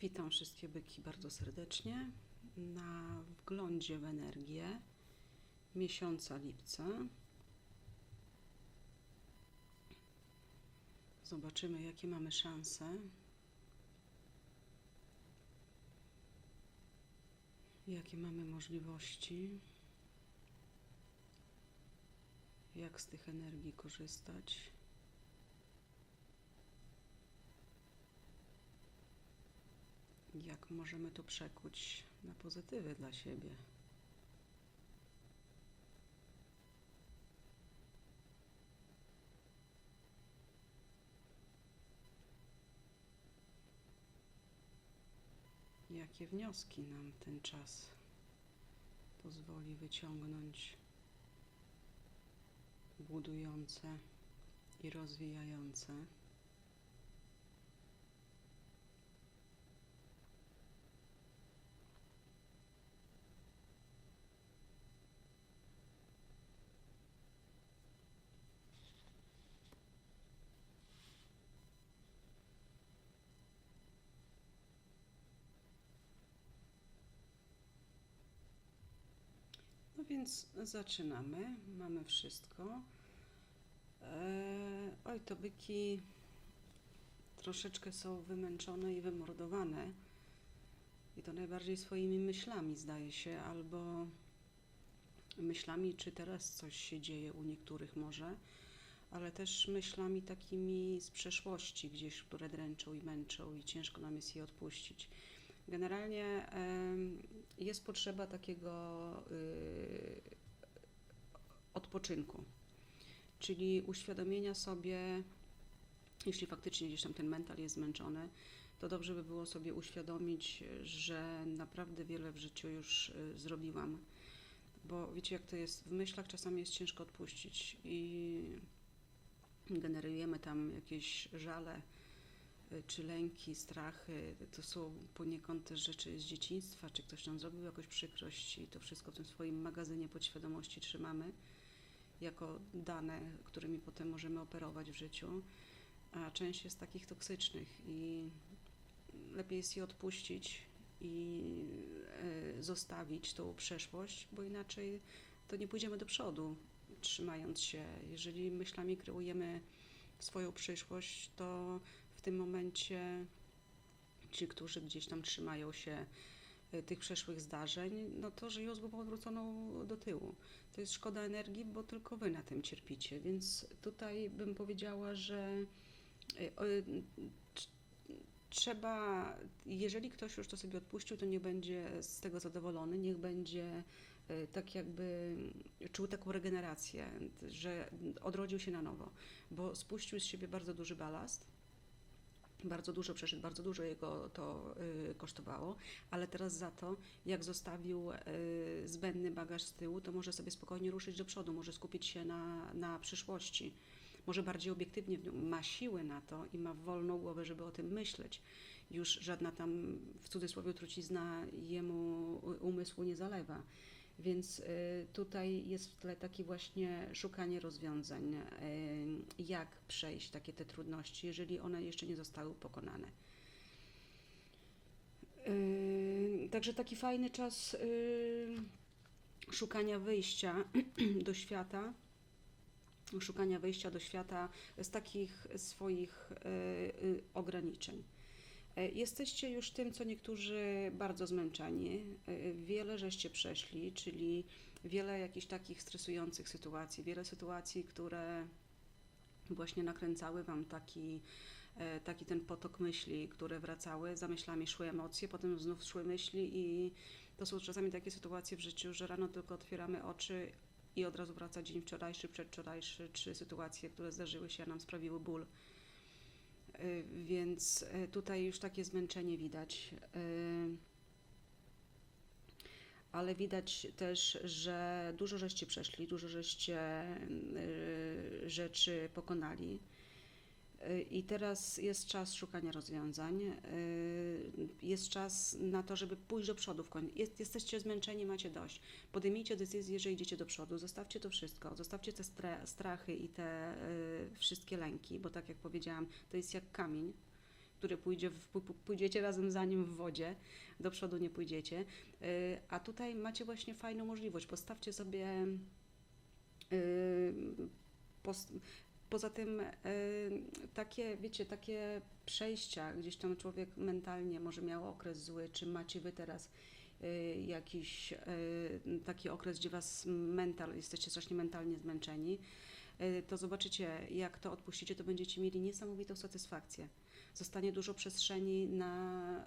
Witam wszystkie byki bardzo serdecznie na wglądzie w energię miesiąca lipca. Zobaczymy, jakie mamy szanse. Jakie mamy możliwości. Jak z tych energii korzystać. Jak możemy to przekuć na pozytywy dla siebie. Jakie wnioski nam ten czas pozwoli wyciągnąć, budujące i rozwijające. Więc zaczynamy. Mamy wszystko. Eee, oj, to byki troszeczkę są wymęczone i wymordowane. I to najbardziej swoimi myślami, zdaje się, albo myślami, czy teraz coś się dzieje u niektórych może, ale też myślami takimi z przeszłości gdzieś, które dręczą i męczą i ciężko nam jest je odpuścić. Generalnie jest potrzeba takiego y, odpoczynku, czyli uświadomienia sobie, jeśli faktycznie gdzieś tam ten mental jest zmęczony, to dobrze by było sobie uświadomić, że naprawdę wiele w życiu już y, zrobiłam. Bo wiecie, jak to jest, w myślach czasami jest ciężko odpuścić i generujemy tam jakieś żale, czy lęki, strachy. To są poniekąd też rzeczy z dzieciństwa, czy ktoś nam zrobił jakąś przykrość i to wszystko w tym swoim magazynie podświadomości trzymamy jako dane, którymi potem możemy operować w życiu. A część jest takich toksycznych i lepiej jest je odpuścić i e, zostawić tą przeszłość, bo inaczej to nie pójdziemy do przodu, trzymając się. Jeżeli myślami kreujemy swoją przyszłość, to w tym momencie ci, którzy gdzieś tam trzymają się e, tych przeszłych zdarzeń, no to żyją z głową odwróconą do tyłu. To jest szkoda energii, bo tylko wy na tym cierpicie. Więc tutaj bym powiedziała, że e, o, trzeba, jeżeli ktoś już to sobie odpuścił, to nie będzie z tego zadowolony, niech będzie tak jakby czuł taką regenerację, że odrodził się na nowo, bo spuścił z siebie bardzo duży balast, bardzo dużo przeszedł, bardzo dużo jego to y, kosztowało, ale teraz za to, jak zostawił y, zbędny bagaż z tyłu, to może sobie spokojnie ruszyć do przodu, może skupić się na, na przyszłości może bardziej obiektywnie ma siłę na to i ma wolną głowę, żeby o tym myśleć. Już żadna tam w cudzysłowie trucizna jemu umysłu nie zalewa. Więc y, tutaj jest w tle takie właśnie szukanie rozwiązań, y, jak przejść takie te trudności, jeżeli one jeszcze nie zostały pokonane. Y, także taki fajny czas szukania wyjścia do świata szukania wejścia do świata z takich swoich ograniczeń. E, jesteście już tym, co niektórzy bardzo zmęczeni. E, wiele żeście przeszli, czyli wiele jakichś takich stresujących sytuacji, wiele sytuacji, które właśnie nakręcały Wam taki, taki ten potok myśli, które wracały, za myślami szły emocje, potem znów szły myśli i to są czasami takie sytuacje w życiu, że rano tylko otwieramy oczy, i od razu wraca dzień wczorajszy, przedwczorajszy, czy sytuacje, które zdarzyły się, nam sprawiły ból. Y, więc y, tutaj już takie zmęczenie widać. Y, ale widać też, że dużo żeście przeszli, dużo żeście rzeczy pokonali. I teraz jest czas szukania rozwiązań. Y, jest czas na to, żeby pójść do przodu w końcu. Jest, jesteście zmęczeni, macie dość. Podejmijcie decyzję, że idziecie do przodu. Zostawcie to wszystko. Zostawcie te strachy i te y, wszystkie lęki, bo tak jak powiedziałam, to jest jak kamień, który pójdzie, w, pójdziecie razem za nim w wodzie, do przodu nie pójdziecie. Y, A tutaj macie właśnie fajną możliwość. Postawcie sobie Poza tym y, takie, wiecie, takie przejścia, gdzieś tam człowiek mentalnie może miał okres zły, czy macie wy teraz y, jakiś y, taki okres, gdzie was mental, jesteście strasznie mentalnie zmęczeni, to zobaczycie, jak to odpuścicie, to będziecie mieli niesamowitą satysfakcję. Zostanie dużo przestrzeni na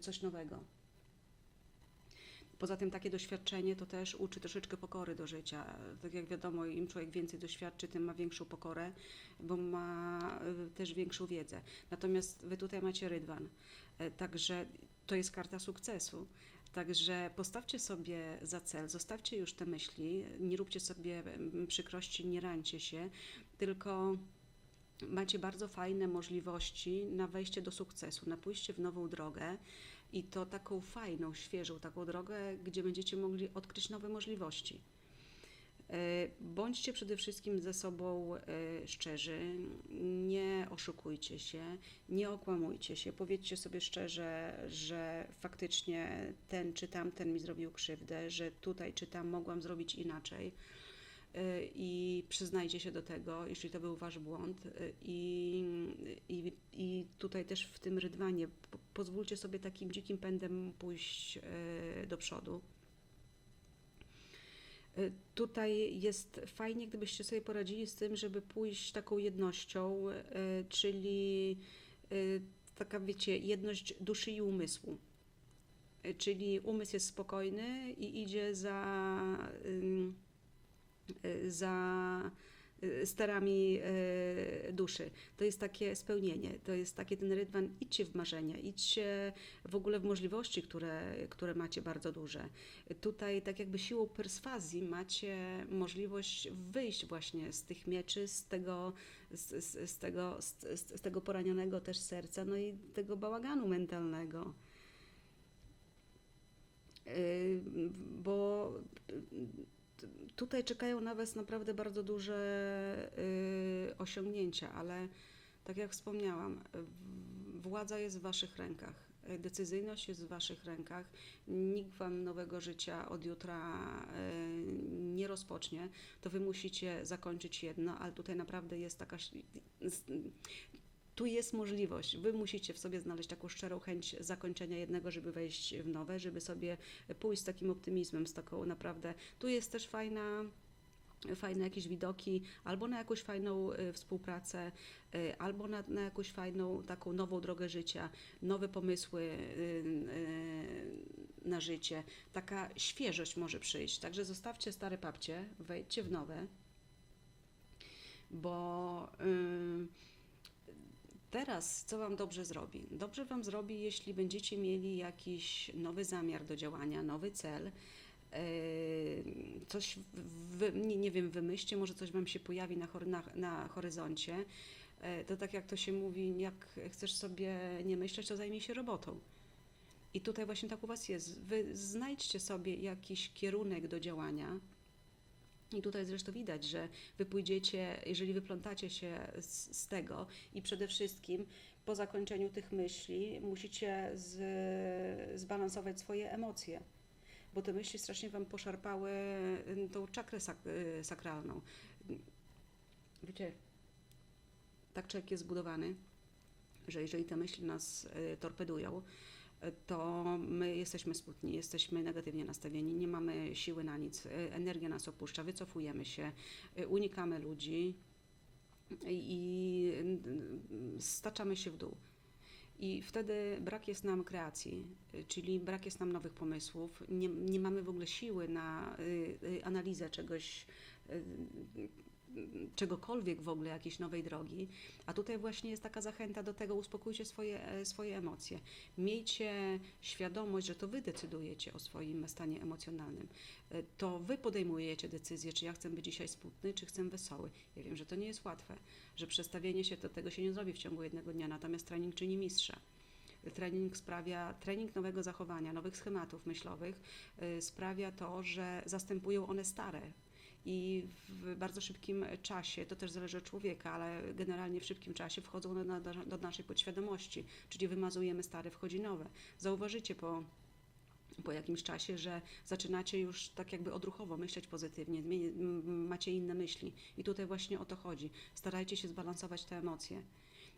coś nowego. Poza tym takie doświadczenie to też uczy troszeczkę pokory do życia. Tak jak wiadomo, im człowiek więcej doświadczy, tym ma większą pokorę, bo ma y, też większą wiedzę. Natomiast wy tutaj macie rydwan, E, także to jest karta sukcesu. Także postawcie sobie za cel, zostawcie już te myśli, nie róbcie sobie mm, przykrości, nie rańcie się, tylko macie bardzo fajne możliwości na wejście do sukcesu, na pójście w nową drogę i to taką fajną, świeżą taką drogę, gdzie będziecie mogli odkryć nowe możliwości. E, Bądźcie przede wszystkim ze sobą e, szczerzy, nie oszukujcie się, nie okłamujcie się. Powiedzcie sobie szczerze, że faktycznie ten czy tamten mi zrobił krzywdę, że tutaj czy tam mogłam zrobić inaczej. E, I przyznajcie się do tego, jeśli to był wasz błąd. E, I, i, i tutaj też w tym rydwanie po- pozwólcie sobie takim dzikim pędem pójść e, do przodu. Y, Tutaj jest fajnie, gdybyście sobie poradzili z tym, żeby pójść taką jednością, y, czyli y, taka, wiecie, jedność duszy i umysłu. Y, Czyli umysł jest spokojny i idzie za, y, za y, sterami y, duszy. To jest takie spełnienie, to jest takie ten rydwan, idźcie w marzenia, idźcie w ogóle w możliwości, które, które macie bardzo duże. Tutaj tak jakby siłą perswazji macie możliwość wyjść właśnie z tych mieczy, z tego, z, z, z tego, z, z tego poranionego też serca, no i tego bałaganu mentalnego. Bo tutaj czekają na Was naprawdę bardzo duże yy, osiągnięcia, ale tak jak wspomniałam, władza jest w Waszych rękach. Decyzyjność jest w Waszych rękach. Nikt Wam nowego życia od jutra yy, nie rozpocznie. To Wy musicie zakończyć jedno, ale tutaj naprawdę jest taka. Tu jest możliwość. Wy musicie w sobie znaleźć taką szczerą chęć zakończenia jednego, żeby wejść w nowe, żeby sobie pójść z takim optymizmem, z taką naprawdę. Tu jest też fajna fajne jakieś widoki, albo na jakąś fajną y, współpracę, y, albo na, na jakąś fajną taką nową drogę życia, nowe pomysły y, na życie. Taka świeżość może przyjść. Także zostawcie stare papcie, wejdźcie w nowe, bo y, teraz co Wam dobrze zrobi? Dobrze Wam zrobi, jeśli będziecie mieli jakiś nowy zamiar do działania, nowy cel, Yy, coś, wy, nie, nie wiem, wymyślcie, może coś Wam się pojawi na, na, na horyzoncie. Yy, To tak jak to się mówi, jak chcesz sobie nie myśleć, to zajmij się robotą. I tutaj właśnie tak u Was jest. Wy znajdźcie sobie jakiś kierunek do działania. I tutaj zresztą widać, że wy pójdziecie, jeżeli wyplątacie się z, z tego i przede wszystkim po zakończeniu tych myśli musicie z, zbalansować swoje emocje bo te myśli strasznie Wam poszarpały y, tą czakrę sak y, sakralną. Wiecie, tak człowiek jest zbudowany, że jeżeli te myśli nas y, torpedują, to my jesteśmy smutni, jesteśmy negatywnie nastawieni, nie mamy siły na nic, y, energia nas opuszcza, wycofujemy się, y, unikamy ludzi i staczamy się w dół. I wtedy brak jest nam kreacji, y, czyli brak jest nam nowych pomysłów, nie, nie mamy w ogóle siły na analizę czegoś, czegokolwiek w ogóle, jakiejś nowej drogi. A tutaj właśnie jest taka zachęta do tego, uspokójcie swoje, e, swoje emocje. Miejcie świadomość, że to wy decydujecie o swoim stanie emocjonalnym. E, To wy podejmujecie decyzję, czy ja chcę być dzisiaj smutny, czy chcę wesoły. Ja wiem, że to nie jest łatwe, że przestawienie się do tego się nie zrobi w ciągu jednego dnia, natomiast trening czyni mistrza. Trening sprawia, trening nowego zachowania, nowych schematów myślowych y, sprawia to, że zastępują one stare. I w bardzo szybkim czasie, to też zależy od człowieka, ale generalnie w szybkim czasie wchodzą one do naszej podświadomości, czyli wymazujemy stare, wchodzi nowe. Zauważycie po po jakimś czasie, że zaczynacie już tak jakby odruchowo myśleć pozytywnie, macie inne myśli. I tutaj właśnie o to chodzi. Starajcie się zbalansować te emocje.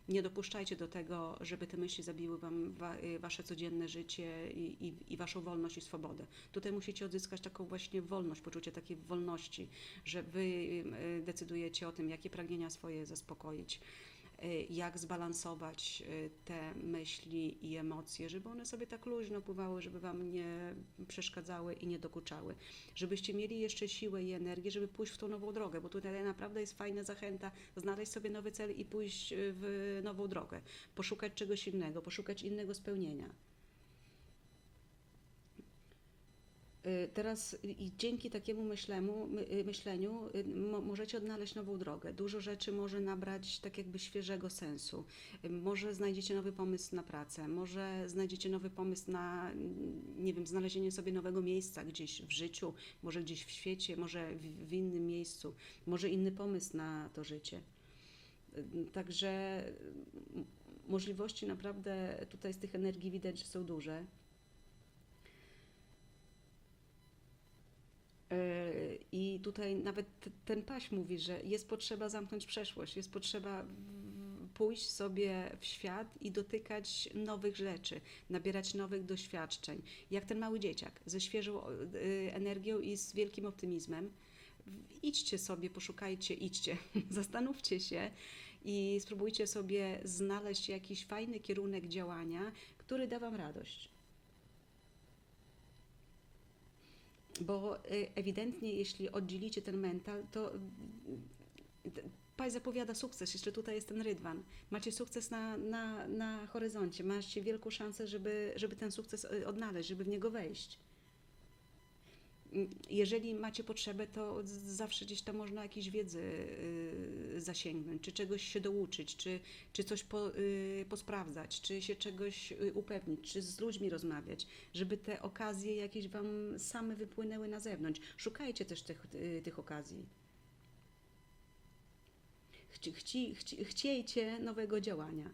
Nie dopuszczajcie do tego, żeby te myśli zabiły wam wa- y, wasze codzienne życie i, i, i waszą wolność i swobodę. Tutaj musicie odzyskać taką właśnie wolność, poczucie takiej wolności, że wy y, decydujecie o tym, jakie pragnienia swoje zaspokoić, jak zbalansować y, te myśli i emocje, żeby one sobie tak luźno pływały, żeby wam nie przeszkadzały i nie dokuczały. Żebyście mieli jeszcze siłę i energię, żeby pójść w tą nową drogę, bo tutaj naprawdę jest fajna zachęta znaleźć sobie nowy cel i pójść y, w nową drogę, poszukać czegoś innego, poszukać innego spełnienia. Y, Teraz y, i dzięki takiemu myślemu, my- y, myśleniu y, mo, możecie odnaleźć nową drogę. Dużo rzeczy może nabrać tak jakby świeżego sensu. Może znajdziecie nowy pomysł na pracę, może znajdziecie nowy pomysł na, mm, nie wiem, znalezienie sobie nowego miejsca gdzieś w życiu, może gdzieś w świecie, może w, innym miejscu, może inny pomysł na to życie. Także y, możliwości naprawdę tutaj z tych energii widać, że są duże. Tutaj nawet ten paś mówi, że jest potrzeba zamknąć przeszłość, jest potrzeba pójść sobie w świat i dotykać nowych rzeczy, nabierać nowych doświadczeń. Jak ten mały dzieciak, ze świeżą y, energią i z wielkim optymizmem. Idźcie sobie, poszukajcie, idźcie, zastanówcie się i spróbujcie sobie znaleźć jakiś fajny kierunek działania, który da Wam radość. Bo y, ewidentnie, jeśli oddzielicie ten mental, to y, Paj zapowiada sukces, jeszcze tutaj jest ten rydwan. Macie sukces na, na, na horyzoncie, macie wielką szansę, żeby, żeby ten sukces y, odnaleźć, żeby w niego wejść. Jeżeli macie potrzebę, to zawsze gdzieś tam można jakiejś wiedzy zasięgnąć, czy czegoś się douczyć, czy, czy coś po, y, posprawdzać, czy się czegoś y, upewnić, czy z ludźmi rozmawiać, żeby te okazje jakieś Wam same wypłynęły na zewnątrz. Szukajcie też tych, y, tych okazji. Chci, chci, chci, chciejcie nowego działania.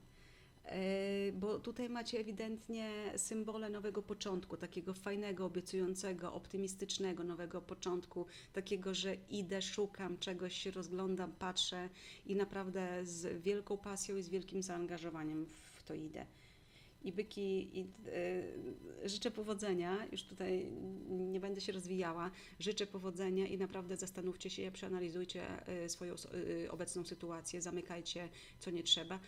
E, Bo tutaj macie ewidentnie symbole nowego początku, takiego fajnego, obiecującego, optymistycznego nowego początku, takiego, że idę, szukam czegoś, się rozglądam, patrzę i naprawdę z wielką pasją i z wielkim zaangażowaniem w to idę. I byki, i, e, życzę powodzenia, już tutaj nie będę się rozwijała, życzę powodzenia i naprawdę zastanówcie się, przeanalizujcie e, swoją obecną sytuację, zamykajcie co nie trzeba.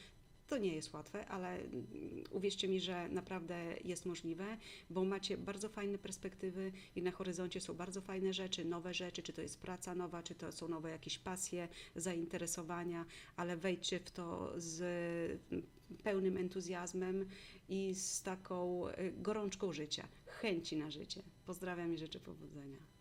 To nie jest łatwe, ale mm, uwierzcie mi, że naprawdę jest możliwe, bo macie bardzo fajne perspektywy i na horyzoncie są bardzo fajne rzeczy, nowe rzeczy, czy to jest praca nowa, czy to są nowe jakieś pasje, zainteresowania, ale wejdźcie w to z mm, pełnym entuzjazmem i z taką y, gorączką życia, chęci na życie. Pozdrawiam i życzę powodzenia.